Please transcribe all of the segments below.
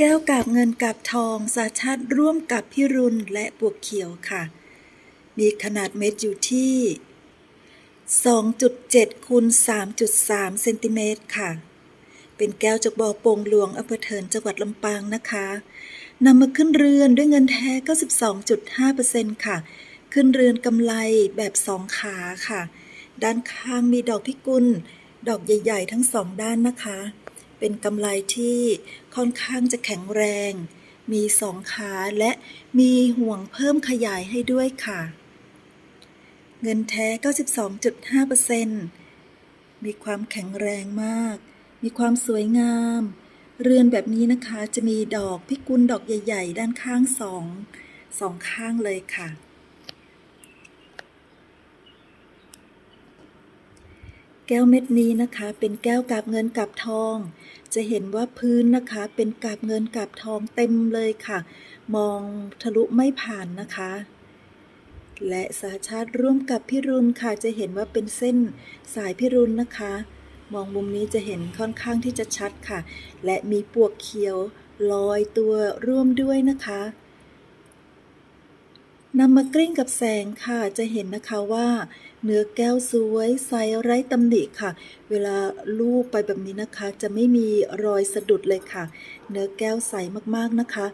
แก้วกาบเงินกาบทองสาชาติร่วมกับพิรุณและปวกเขียวค่ะ มีขนาดเม็ดอยู่ที่ 2.7คูณ3.3 เซนติเมตรค่ะ เป็นแก้วจากบ่อโป่งหลวงอำเภอเถินจังหวัดลำปางนะคะนำมาขึ้นเรือนด้วยเงินแท้ 92.5%ค่ะ ขึ้นเรือนกำไรแบบสองขาค่ะ ด้านข้างมีดอกพิกุล ดอกใหญ่ ๆ ทั้งสองด้านนะคะ เป็นกำไรที่ค่อนข้างจะแข็งแรง มีสองขาและมีห่วงเพิ่มขยายให้ด้วยค่ะ เงินแท้ 92.5%มีความแข็งแรงมาก มีความสวยงาม เรือนแบบนี้นะคะจะมีดอกพิกุลดอกใหญ่ ๆ ด้านข้างสองสองข้างเลยค่ะ แก้วเม็ดนี้นะคะเป็นแก้วกาบเงินกาบทอง จะเห็นว่าพื้นนะคะเป็นกาบเงินกาบทองเต็มเลยค่ะ มองทะลุไม่ผ่านนะคะ และสาชาติร่วมกับพิรุณค่ะจะเห็นว่าเป็นเส้นสายพิรุณนะคะ มองมุมนี้จะเห็นค่อนข้างที่จะชัดค่ะ และมีปวกเขียวลอยตัวร่วมด้วยนะคะ นำมากลิ้งกับแสงค่ะ จะเห็นนะคะว่า เนื้อแก้วสวยใสไร้ตำหนิค่ะ เวลาลูบไปแบบนี้นะคะ จะไม่มีรอยสะดุดเลยค่ะ เนื้อแก้วใสมากๆนะคะ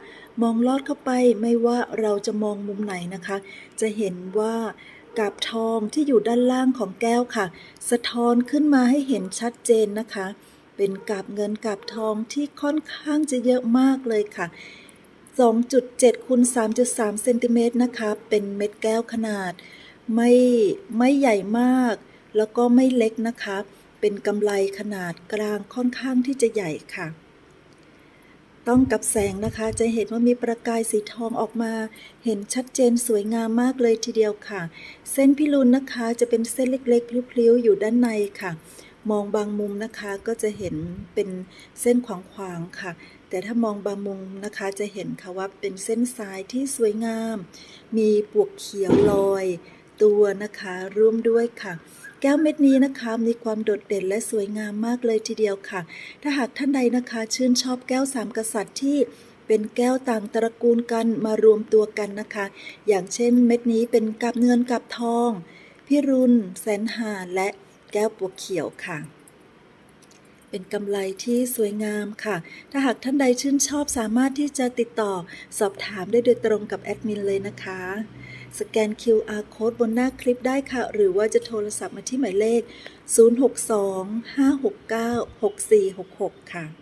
มองลอดเข้าไปไม่ว่าเราจะมองมุมไหนนะคะ จะเห็นว่ากาบทองที่อยู่ด้านล่างของแก้วค่ะ สะท้อนขึ้นมาให้เห็นชัดเจนนะคะ เป็นกาบเงินกาบทองที่ค่อนข้างจะเยอะมากเลยค่ะ 2.7คูณ3.3เซนติเมตรนะคะ เป็นเม็ดแก้วขนาด ไม่ไม่ใหญ่มาก แล้วก็ไม่เล็กนะคะ เป็นกำไลขนาดกลางค่อนข้างที่จะใหญ่ค่ะ ต้องกับแสงนะคะ จะเห็นว่ามีประกายสีทองออกมา เห็นชัดเจนสวยงามมากเลยทีเดียวค่ะ เส้นพิรุณนะคะจะเป็นเส้นเล็กๆพลิ้วๆอยู่ด้านในค่ะ มองบางมุมนะคะก็จะเห็นเป็นเส้นขวางๆค่ะ แต่ถ้ามองบางมุมนะคะจะเห็นค่ะว่าเป็นเส้นสายที่สวยงาม มีปวกเขียวลอย ตัวนะคะร่วมด้วยค่ะ แก้วเม็ดนี้นะคะมีความโดดเด่นและสวยงามมากเลยทีเดียวค่ะ ถ้าหากท่านใดนะคะ ชื่นชอบแก้วสามกษัตริย์ที่เป็นแก้วต่างตระกูลกันมารวมตัวกันนะคะ อย่างเช่นเม็ดนี้เป็นกับเงินกับทอง พิรุณแสนหาและ แก้วปวกเขียวค่ะ เป็นกำไรที่สวยงามค่ะ ถ้าหากท่านใดชื่นชอบสามารถที่จะติดต่อสอบถามได้โดยตรงกับแอดมินเลยนะคะ สแกน QR code บนหน้าคลิปได้ค่ะ หรือว่าจะโทรศัพท์มาที่หมายเลข 062 569 6466 ค่ะ